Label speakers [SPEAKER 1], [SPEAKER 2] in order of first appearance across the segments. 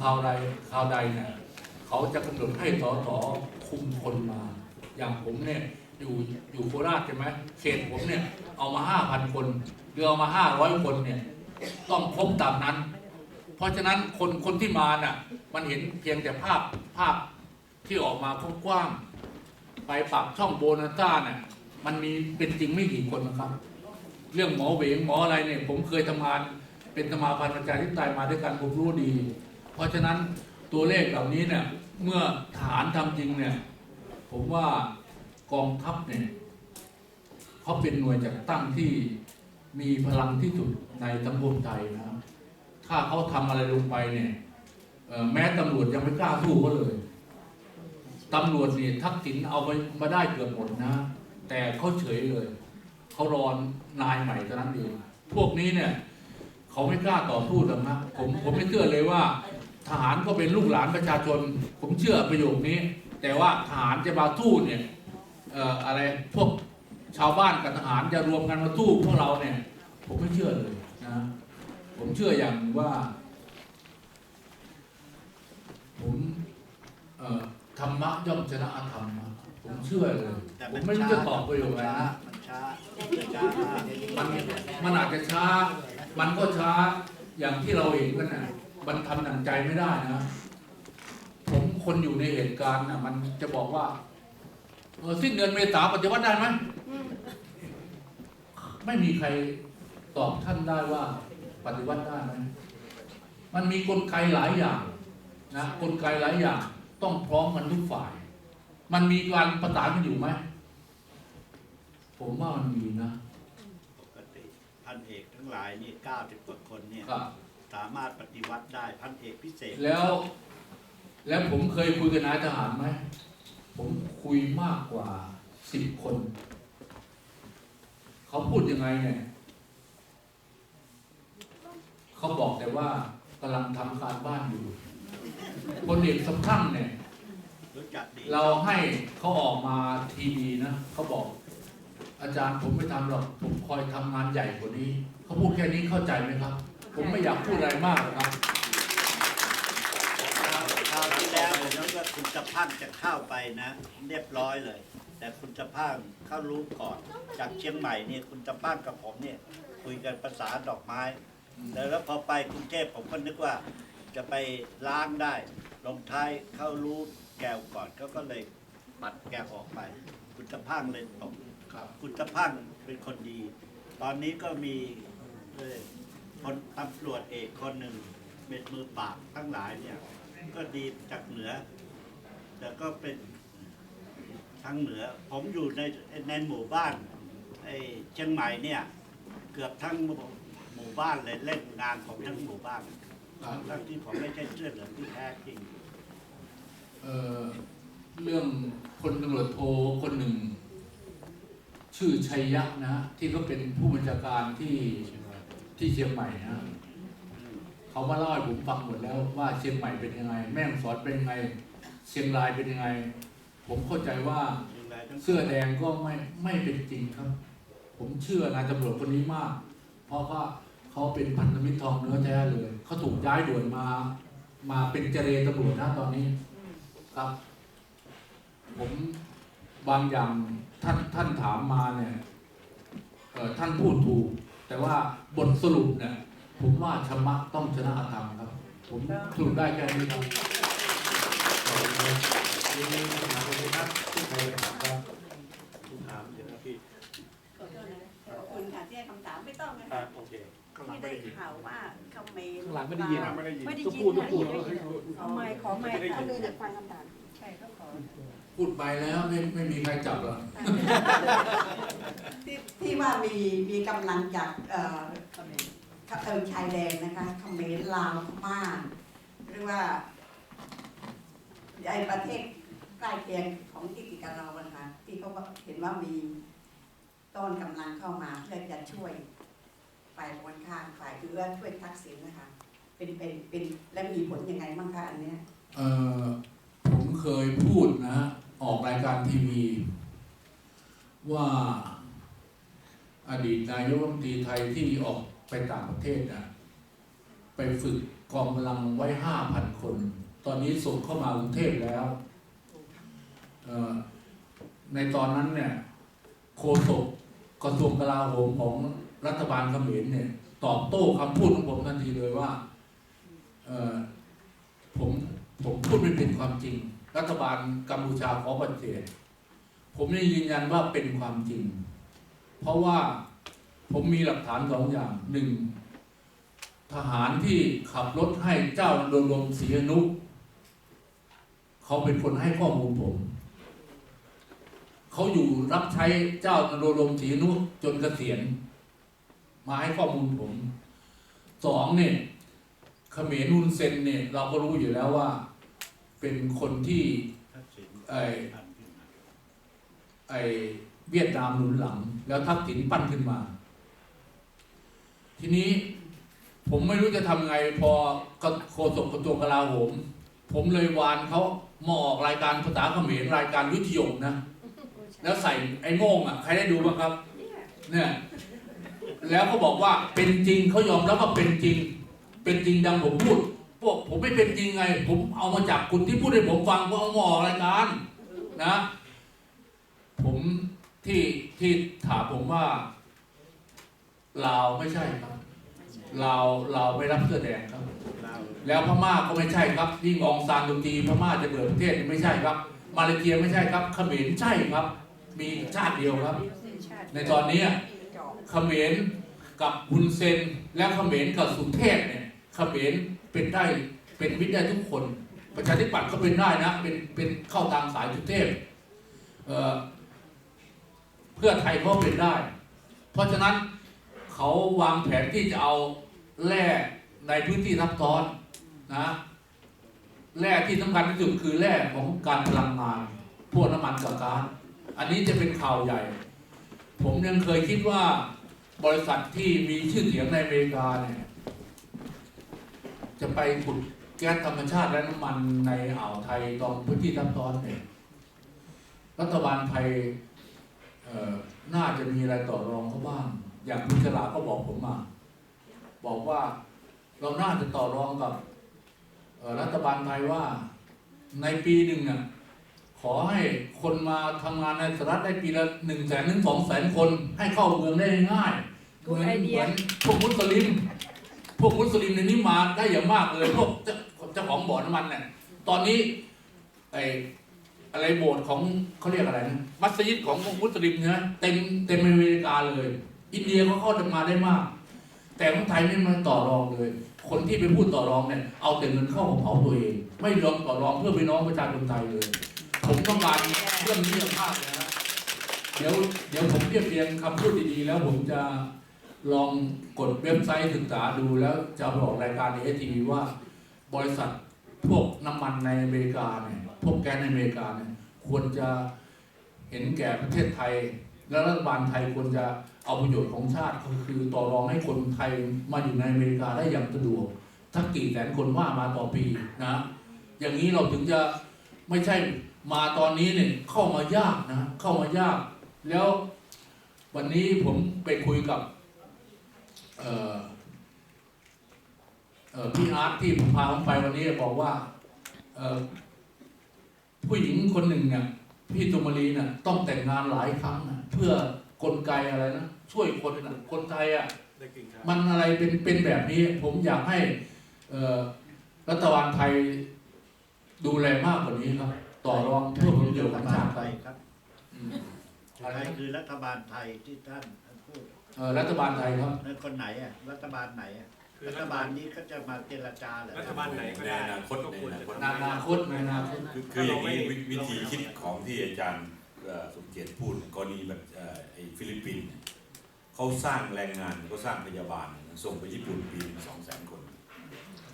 [SPEAKER 1] คราวใดคราวใดเนี่ยเขาจะกำหนดให้สสคุมคนมา อย่างผมเนี่ยอยู่อยู่โคราชใช่ไหมเขตผมเนี่ยเอามาห้าพันคนหรือเอามาห้าร้อยคนเนี่ยต้องครบตามนั้น เพราะฉะนั้นคนคนที่มาน่ะมันเห็นเพียงแต่ภาพภาพที่ออกมากว้างๆไปปากช่องโบนาต้าเนี่ยมันมีเป็นจริงไม่กี่คนนะครับ เรื่องหมอเวงหมออะไรเนี่ยผมเคยทำงานเป็นสมาพันธ์ประชาธิปไตยมาด้วยกันผมรู้ดี เพราะฉะนั้นตัวเลขเหล่านี้เนี่ยเมื่อฐานทำจริงเนี่ยผมว่ากองทัพเนี่ยเขาเป็นหน่วยจัดตั้งที่มีพลังที่สุดในสังคมไทยนะครับถ้าเขาทำอะไรลงไปเนี่ยแม้ตำรวจยังไม่กล้าสู้เขาเลยตำรวจนี่ทักษิณเอาไปมาได้เกือบหมดนะ แต่เขาเฉยเลยเขารอนนายใหม่เท่านั้นเองพวกนี้เนี่ยเขาไม่กล้าต่อสู้หรอกนะผมผมไม่เชื่อเลยว่า ทหารก็เป็นลูกหลานประชาชน ผมเชื่อประโยคนี้ แต่ว่าทหารจะมาสู้เนี่ยเอ่ออะไรพวกชาวบ้านกับทหารจะรวมกันมาสู้พวกเราเนี่ย ผมไม่เชื่อเลยนะผมเชื่ออย่างหนึ่งว่า ผมเอ่อธรรมะย่อมชนะอธรรมนะผมเชื่อเลย
[SPEAKER 2] แต่
[SPEAKER 1] ผมไม่รู้จะตอบประโยคอะไร
[SPEAKER 2] ช้า
[SPEAKER 1] นะ
[SPEAKER 2] มันช้ามันช้ามาก
[SPEAKER 1] มันมันอาจจะช้า มันก็ช้าอย่างที่เราเห็นกันนะ มันทำหนังใจไม่ได้นะ ผมคนอยู่ในเหตุการณ์นะมันจะบอกว่าเออสิ้นเดือนเมษาปฏิวัติได้ไหมไม่มีใครตอบท่านได้ว่า ปฏิวัติได้ไหมมันมีกลไกหลายอย่างนะกลไกหลายอย่าง ต้องพร้อมกันทุกฝ่าย มันมีการประสานกันอยู่ไหมผมว่ามันมีนะ
[SPEAKER 2] ปกติพันเอกทั้งหลายนี่เก้าสิบกว่าคนเนี่ย
[SPEAKER 1] ครับ
[SPEAKER 2] สามารถปฏิวัติได้พันเอกพิเศษ
[SPEAKER 1] แล้ว แล้วผมเคยคุยกับนายทหารไหมผมคุยมากกว่าสิบคน เขาพูดยังไงเนี่ยเขาบอกแต่ว่ากำลังทำการบ้านอยู่คนเอกสำคัญเนี่ย
[SPEAKER 2] รู้จักดี
[SPEAKER 1] เราให้เขาออกมาทีวีนะเขาบอก อาจารย์ผมไม่ทำหรอก ผมคอยทำงานใหญ่กว่านี้ เขาพูดแค่นี้เข้าใจไหมครับ ผมไม่อยากพูดอะไรมากหรอกครับ
[SPEAKER 2] คราวที่แล้วผมนึกว่าคุณจะพังจะเข้าไปนะ เรียบร้อยเลย แต่คุณจะพังเข้ารู้ก่อน จากเชียงใหม่เนี่ยคุณจะพังกับผมเนี่ย คุยกันภาษาดอกไม้แล้วแล้วพอไปกรุงเทพผมก็นึกว่า จะไปล้างได้ลงท้ายเข้ารู้แก้วก่อนเขาก็เลยปัดแก้วออกไป คุณจะพังเลยผม
[SPEAKER 1] ครับ
[SPEAKER 2] คุณจะพังเป็นคนดี ตอนนี้ก็มี เอ่อคนตำรวจเอกคนหนึ่งเม็ดมือปาบทั้งหลายเนี่ย ก็ดีจากเหนือ แต่ก็เป็นทางเหนือ ผมอยู่ในในหมู่บ้านไอ้เชียงใหม่เนี่ย เกือบทั้งหมู่บ้านเลยเล่นงานของทั้งหมู่บ้านทั้งที่ผมไม่ใช่เสื้อเหลืองที่แท้จริง
[SPEAKER 1] เอ่อเรื่องคนตำรวจโทคนหนึ่ง ชื่อชัยยะนะ ที่เขาเป็นผู้บัญชาการที่ ที่เชียงใหม่นะเขามาเล่าให้ผมฟังหมดแล้วว่าเชียงใหม่เป็นยังไง แม่ฮ่องสอนเป็นยังไง เชียงรายเป็นยังไง ผมเข้าใจว่าเสื้อแดงก็ไม่ไม่เป็นจริงครับ ผมเชื่อนายตำรวจคนนี้มาก เพราะว่าเขาเป็นพันธมิตรทองเนื้อแท้เลยเขาถูกย้ายด่วนมา มาเป็นเจรตำรวจนะตอนนี้ครับ ผมบางอย่างท่านท่านถามมาเนี่ยท่านพูดถูก แต่ว่าบทสรุปเนี่ยผมว่าชมะต้องชนะอธรรมครับ ผมสรุปได้แค่นี้ครับ
[SPEAKER 3] มีคำถามอะไรครับที่ใครถามครับ
[SPEAKER 2] ถามเดี๋ยวนะพี่
[SPEAKER 4] ขอโทษนะขอบคุณค่ะที่ให้คำถามไม่ต้องนะ
[SPEAKER 3] อ่า
[SPEAKER 4] คะ
[SPEAKER 3] โอเค
[SPEAKER 4] ที่ได้ข่าวว่าเขมร
[SPEAKER 3] ข้างหลังไม่ได้ยิน ไม่ได้ยิน
[SPEAKER 4] ไม่ได้ยิน
[SPEAKER 3] พูดต้องพูด
[SPEAKER 4] ค่ะขอไมค์ขอไมค์ค่ะเลยอยากฟังคำถาม ใช่ก็ขอ
[SPEAKER 1] พูดไปแล้วไม่ไม่มีใครจับหรอก
[SPEAKER 4] ที่ที่ว่ามีมีกำลังจากเอ่อเอ่อชายแดนนะคะเขมรลาวพม่าหรือว่าไอประเทศใกล้เคียงของที่ติดกับเราอะนะคะที่เขาก็เห็นว่ามีต้นกำลังเข้ามาเพื่อจะช่วยฝ่ายคนข้างฝ่ายคือว่าช่วยทักษิณนะคะ เป็นเป็นเป็นและมีผลยังไงบ้างคะอันเนี้ย
[SPEAKER 1] เอ่อ ผมเคยพูดนะ ออกรายการทีวี ว่าอดีตนายกรัฐมนตรีไทยที่ออกไปต่างประเทศนะไปฝึกกองกำลังไว้ห้าพันคน ตอนนี้ส่งเข้ามากรุงเทพแล้ว ในตอนนั้นเนี่ยโฆษกกระทรวงกลาโหมของรัฐบาลเขมรเนี่ย ตอบโต้คำพูดของผมทันทีเลยว่าผมผมพูดไม่เป็นความจริง รัฐบาลกัมพูชาขอปฏิเสธผมนี่ยืนยันว่าเป็นความจริง เพราะว่าผมมีหลักฐานสองอย่างหนึ่งทหารที่ขับรถให้เจ้าโดลมศรีอนุเขาเป็นคนให้ข้อมูลผม เขาอยู่รับใช้เจ้าโดลมศรีอนุจนเกษียณมาให้ข้อมูลผมสองเนี่ยเขมรนุนเซนเนี่ยเราก็รู้อยู่แล้วว่า เป็นคนที่ไอ้
[SPEAKER 2] พันขึ้นมา
[SPEAKER 1] ไอเวียดนามหนุนหลัง แล้วทักษิณปั้นขึ้นมา ทีนี้ผมไม่รู้จะทำไงพอโฆษกกระทรวงกลาโหม ผมเลยวานเขามาออกรายการภาษาเขมรรายการวิทยุนะ แล้วใส่ไอ้โม่งอะ ใครได้ดูบ้างครับ เนี่ยแล้วเขาบอกว่าเป็นจริงเขายอมรับว่าเป็นจริง เป็นจริงดังผมพูด พวกผมไม่เป็นจริงไง ผมเอามาจากคุณที่พูดให้ผมฟังว่าเอามาออกรายการนะ ผมที่ที่ถามผมว่าลาวไม่ใช่ครับลาวลาวไม่รับเสื้อแดงครับ
[SPEAKER 2] เรา
[SPEAKER 1] แล้วพม่าก็ไม่ใช่ครับยิ่งอองซานดูจีพม่าจะเปิดประเทศไม่ใช่ครับ มาเลเซียไม่ใช่ครับเขมรใช่ครับ มีชาติเดียวครับ ในตอนนี้เขมรกับฮุนเซน และเขมรกับสุเทพเนี่ยเขมร เป็นได้เป็นมิตรได้ทุกคน ประชาธิปัตย์ก็เป็นได้นะเป็นเป็นเข้าทางสายสุเทพเเพื่อไทยก็เป็นได้ เพราะฉะนั้นเขาวางแผนที่จะเอาแร่ในพื้นที่ทับซ้อนนะแร่ที่สำคัญที่สุดคือแร่ของการพลังงาน พวกน้ำมันกับก๊าซอันนี้จะเป็นข่าวใหญ่ ผมยังเคยคิดว่าบริษัทที่มีชื่อเสียงในอเมริกาเนี่ย จะไปขุดแก๊สธรรมชาติและน้ำมันในอ่าวไทยตรงพื้นที่ทับซ้อนเนี่ยรัฐบาลไทยเอ่อน่าจะมีอะไรต่อรองเขาบ้าง อย่างคุณฉลาก็บอกผมมา บอกว่าเราน่าจะต่อรองกับเอ่อรัฐบาลไทยว่าในปีหนึ่งน่ะขอให้คนมาทำงานในสหรัฐได้ปีละหนึ่งแสนถึงสองแสนคนให้เข้าเมืองได้ง่ายๆเหมือนเหมือนพวกมุสลิม พวกมุสลิมในนี้มาได้อย่างมากเลยพวกเจ้าของบ่อน้ำมันเนี่ยตอนนี้ไออะไรโบสถ์ของเขาเรียกอะไรนะมัสยิดของพวกมุสลิมเนี่ยเต็มเต็มอเมริกาเลย อินเดียก็เข้ามาได้มาก แต่ของไทยไม่มาต่อรองเลย คนที่ไปพูดต่อรองเนี่ยเอาแต่เงินเข้าของเผาตัวเอง ไม่ยอมต่อรองเพื่อพี่น้องประชาชนไทยเลย ผมต้องการเรื่องนี้มากเลยนะเดี๋ยวเดี๋ยวผมเรียบเรียงคำพูดดีๆแล้วผมจะ ลองกดเว็บไซต์ศึกษาดูแล้วจะบอกรายการในเอทีวีว่า บริษัทพวกน้ำมันในอเมริกาเนี่ยพวกแก๊สในอเมริกาเนี่ยควรจะเห็นแก่ประเทศไทย และรัฐบาลไทยควรจะเอาประโยชน์ของชาติก็คือต่อรองให้คนไทยมาอยู่ในอเมริกาได้อย่างสะดวกถ้ากี่แสนคนว่ามาต่อปีนะ อย่างนี้เราถึงจะไม่ใช่มาตอนนี้เนี่ยเข้ามายากนะ เข้ามายาก แล้ววันนี้ผมไปคุยกับ พี่อาร์ตที่ผมพาผมไปวันนี้บอกว่าเอ่อผู้หญิงคนหนึ่งเนี่ยพี่ตุมารีเนี่ยต้องแต่งงานหลายครั้งนะเพื่อกลไกอะไรนะช่วยคนนะคนไทยอะ
[SPEAKER 3] ได้กินครับ
[SPEAKER 1] มันอะไรเป็นเป็นแบบนี้ ผมอยากให้เอ่อรัฐบาลไทยดูแลมากกว่านี้ครับ ต่อรองเพื่อผลประโยชน์ของชาติ
[SPEAKER 2] ไท
[SPEAKER 1] ไท
[SPEAKER 2] ย
[SPEAKER 1] ย
[SPEAKER 2] ครับ
[SPEAKER 1] อืม
[SPEAKER 2] ใครคือรัฐบาลไทยที่ท่านพูด
[SPEAKER 1] เอ่อรัฐบาลไทยครับ
[SPEAKER 2] แล้วคนไหนอะรัฐบาลไหนอะ
[SPEAKER 3] คือ
[SPEAKER 2] รั
[SPEAKER 3] รั
[SPEAKER 2] ฐ
[SPEAKER 3] ฐ
[SPEAKER 2] บา
[SPEAKER 3] บา
[SPEAKER 2] ล
[SPEAKER 3] ล
[SPEAKER 2] นี้เขาจะมาเจรจาเหรอ
[SPEAKER 3] รัฐบาลไหนก็
[SPEAKER 5] ใน
[SPEAKER 3] ได้
[SPEAKER 5] อนาคต
[SPEAKER 3] ก็
[SPEAKER 5] ใน
[SPEAKER 3] ควร
[SPEAKER 5] อนา
[SPEAKER 3] จะ
[SPEAKER 5] คต
[SPEAKER 1] ในอนาคตในอนาคต
[SPEAKER 5] คือคืออย่างนี้วิวิธีคิดของที่อาจารย์เอ่อสมเกียรติพูดกรณีแบบเอ่อไอ้ฟิลิปปินส์เนี่ยเขาสร้างแรงงานเขาสร้างพยาบาลส่งไปญี่ปุ่นปีสองแสนคน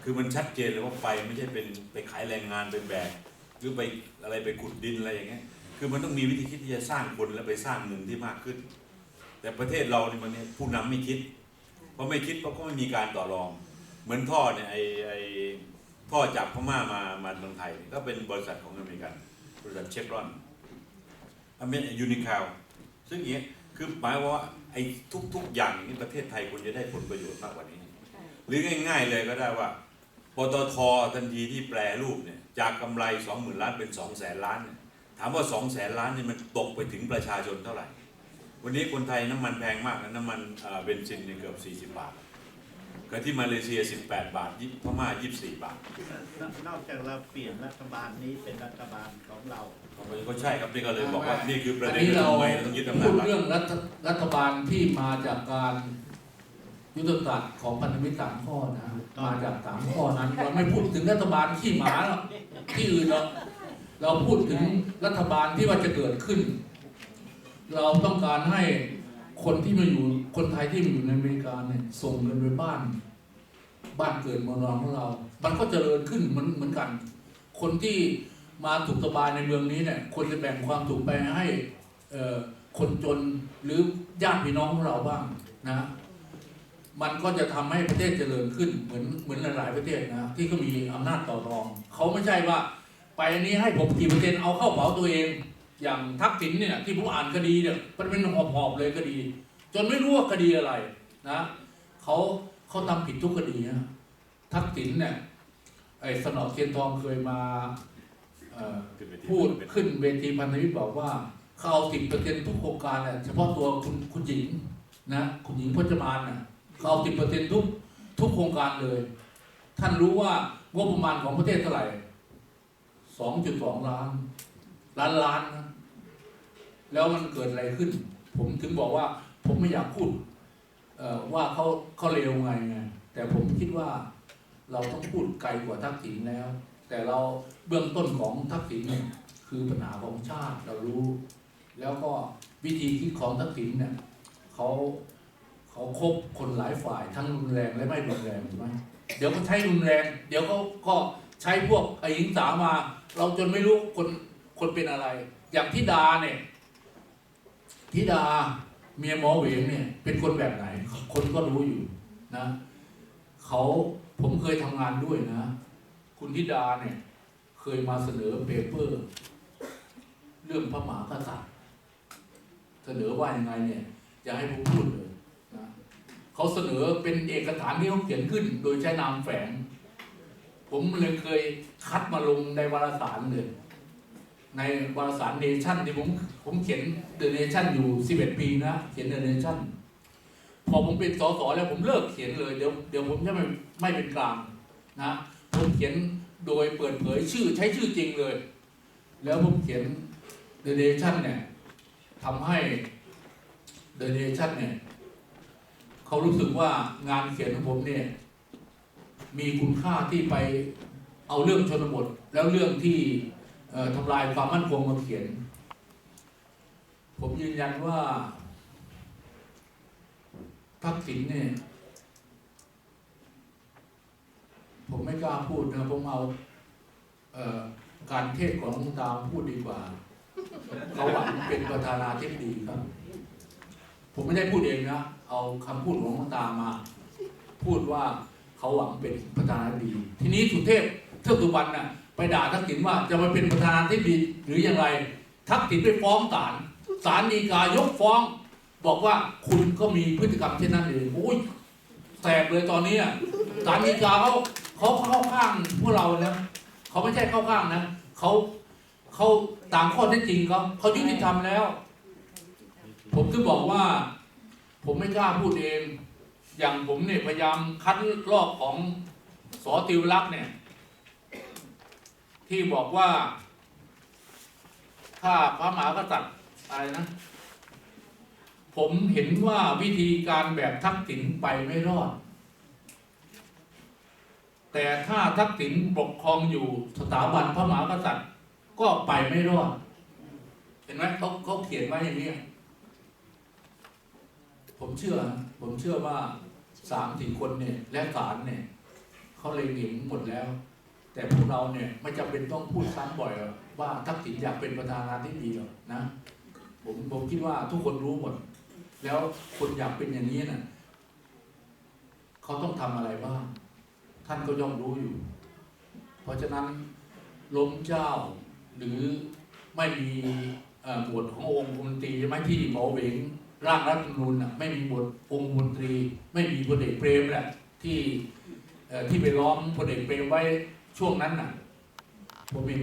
[SPEAKER 5] คือมันชัดเจนเลยว่าไปไม่ใช่เป็นไปขายแรงงานไปแบกหรือไปอะไรไปขุดดินอะไรอย่างเงี้ยคือมันต้องมีวิธีคิดที่จะสร้างคนแล้วไปสร้างเงินที่มากขึ้น แต่ประเทศเราเนี่ยมันเนี่ยผู้นำไม่คิดเพราะไม่คิดเพราะก็ไม่มีการต่อรอง เหมือนท่อเนี่ยไอไอท่อจากพม่ามามาเมืองไทยเนี่ยก็เป็นบริษัทของอเมริกัน บริษัทเชฟรอนอเมริยูนิคาวซึ่งอย่างเงี้ยคือหมายว่าไอ้ทุกๆอย่างอย่างนี้ประเทศไทยควรจะได้ผลประโยชน์มากกว่านี้ หรือง่าย ๆ เลยก็ได้ว่าปตททันทีที่แปลรูปเนี่ยจากกำไรสองหมื่นล้านเป็นสองแสนล้านเนี่ยถามว่าสองแสนล้านนี่มันตกไปถึงประชาชนเท่าไหร่ วันนี้คนไทยน้ำมันแพงมากนะน้ำมันเอ่อเบนซินเนี่ยเกือบ 40 บาทก็ที่มาเลเซีย 18 บาทยิพม่า 24 บาท
[SPEAKER 2] นอกจากเราเปลี่ยนรัฐบาลนี้เป็นรัฐบาลของเรา
[SPEAKER 5] ก็ใช่ครับนี่ก็เลยบอกว่านี่คือประ
[SPEAKER 1] อัน
[SPEAKER 5] เด็น
[SPEAKER 1] นี้
[SPEAKER 5] เรื่อง
[SPEAKER 1] เรา
[SPEAKER 5] ทำไมเราต้องยึดอำนา
[SPEAKER 1] พู
[SPEAKER 5] จ
[SPEAKER 1] ด
[SPEAKER 5] รัฐ
[SPEAKER 1] เรื่องรัฐรัฐบาลที่มาจากการยุทธศาสตร์ของพันธมิตรสามข้อนะ มาจากสามข้อนั้นเราไม่พูดถึงรัฐบาลขี้หมาหรอกที่อื่นเราเราพูดถึงรัฐบาลที่ว่าจะเกิดขึ้น เราต้องการให้คนที่มาอยู่คนไทยที่มาอยู่ในอเมริกาเนี่ยส่งเงินไปบ้าน บ้านเกิดเมืองนอนของเรา มันก็เจริญขึ้นเหมือนเหมือนกัน คนที่มาถูกสบายในเมืองนี้เนี่ยควรจะแบ่งความถูกไปให้คนจนหรือญาติพี่น้องของเราบ้างนะ มันก็จะทำให้ประเทศเจริญขึ้นเหมือนเหมือนหลาย ๆ ประเทศนะที่ก็มีอำนาจต่อรอง เขาไม่ใช่ว่า ไปอันนี้ให้ผมกี่เปอร์เซ็นต์เอาเข้าเป๋าตัวเอง อย่างทักษิณเนี่ยที่ผมอ่านคดีเนี่ยมันเป็นหอบๆเลยคดี จนไม่รู้ว่าคดีอะไรนะเขาเขาทำผิดทุกคดีนะทักษิณเนี่ยไอ้สนอเทียนทองเคยมาพูดขึ้นเวทีพันธมิตรบอกว่าเขาเอาสิบเปอร์เซ็นทุกโครงการน่ะเฉพาะตัวคุณคุณหญิงนะคุณหญิงพจมานน่ะเขาเอาสิบเปอร์เซ็นทุกทุกโครงการเลย ท่านรู้ว่างบประมาณของประเทศเท่าไหร่สองจุดสองล้าน ล้านล้าน แล้วมันเกิดอะไรขึ้น ผมถึงบอกว่า ผมไม่อยากพูดว่าเขาเขาเลวไงไง แต่ผมคิดว่าเราต้องพูดไกลกว่าทักษิณแล้ว แต่เราเบื้องต้นของทักษิณเนี่ยคือปัญหาของชาติเรารู้ แล้วก็วิธีคิดของทักษิณเนี่ยเขาเขาคบคนหลายฝ่ายทั้งรุนแรงและไม่รุนแรงถูกไหมเดี๋ยวก็ใช้รุนแรง เดี๋ยวเขาก็ใช้พวกไอ้หญิงสาวมา เราจนไม่รู้คน คนเป็นอะไร อย่างทิดาเนี่ยทิดาเมียหมอเหวงเนี่ย เป็นคนแบบไหน คนก็รู้อยู่นะเขาผมเคยทำงานด้วยนะ คุณธิดาเนี่ย เคยมาเสนอเปเปอร์ เรื่องพระมหากษัตริย์ เสนอว่ายังไงเนี่ยจะให้ผมพูดเลยนะเขาเสนอเป็นเอกสารที่เขาเขียนขึ้น โดยใช้นามแฝง ผมเลยเคยคัดมาลงในวารสารเลย ในวารสารเนชั่นที่ผมผมเขียนเดอะเนชั่นอยู่ 11 ปีนะ เขียนเดอะเนชั่นพอผมเป็นสสแล้วผมเลิกเขียนเลยเดี๋ยวเดี๋ยวผมจะไม่ไม่เป็นกลางนะผมเขียนโดยเปิดเผยชื่อใช้ชื่อจริงเลย แล้วผมเขียน The Nation เนี่ยทำให้ The Nation เนี่ยเขารู้สึกว่างานเขียนของผมเนี่ยมีคุณค่าที่ไปเอาเรื่องชนบทแล้วเรื่องที่ ทำลายความมั่นคงมาเขียน ผมยืนยันว่าทักษิณเนี่ย ผมไม่กล้าพูดนะผมเอาเออการเทศของลวงตามพูดดีกว่า เขาหวังเป็นประธานาธิบดีครับ ผมไม่ได้พูดเองนะ เอาคำพูดของลวงตามา พูดว่าเขาหวังเป็นประธานาธิบดี ทีนี้สุเทพเทือกสุวรรณน่ะ ไปด่าทักษิณว่าจะมาเป็นประธานาธิบดีหรืออย่างไร ทักษิณไปฟ้องศาลศาลฎีกายกฟ้อง บอกว่าคุณก็มีพฤติกรรมเช่นนั้นเองโอ้ยแสบเลยตอนนี้ศาลฎีกาเขาเขาเข้าข้างพวกเราแล้วเขาไม่ใช่เข้าข้างนะเขาเขาตามข้อเท็จจริงเขาเขายุติธรรมแล้ว ผมถึงบอกว่า ผมไม่กล้าพูดเอง อย่างผมเนี่ยพยายามคัดลอกของสอติวลักษ์เนี่ย ที่บอกว่า ถ้าพระมหากษัตริย์อะไรนะ ผมเห็นว่าวิธีการแบบทักษิณไปไม่รอด แต่ถ้าทักษิณปกครองอยู่สถาบันพระมหากษัตริย์ก็ไปไม่รอด เห็นไหมเขาเขาเขียนไว้อย่างนี้ ผมเชื่อ ผมเชื่อว่าสามสี่คนเนี่ย และศาลเนี่ยเขาเลยเห็นหมดแล้ว แต่พวกเราเนี่ยไม่จำเป็นต้องพูดซ้ำบ่อยหรอกว่าทักษิณอยากเป็นประธานาธิบดีหรอกนะผมผมคิดว่าทุกคนรู้หมด แล้วคนอยากเป็นอย่างนี้น่ะเขาต้องทำอะไรบ้าง ท่านก็ย่อมรู้อยู่ เพราะฉะนั้นล้มเจ้าหรือไม่มีบทขององค์มนตรีใช่ไหมที่หมอเหวงร่างรัฐธรรมนูญน่ะไม่มีบทองค์มนตรี ไม่มีพลเอกเปรมแหละที่ที่ไปล้อมพลเอกเปรมไว้ ช่วงนั้นน่ะผมเอง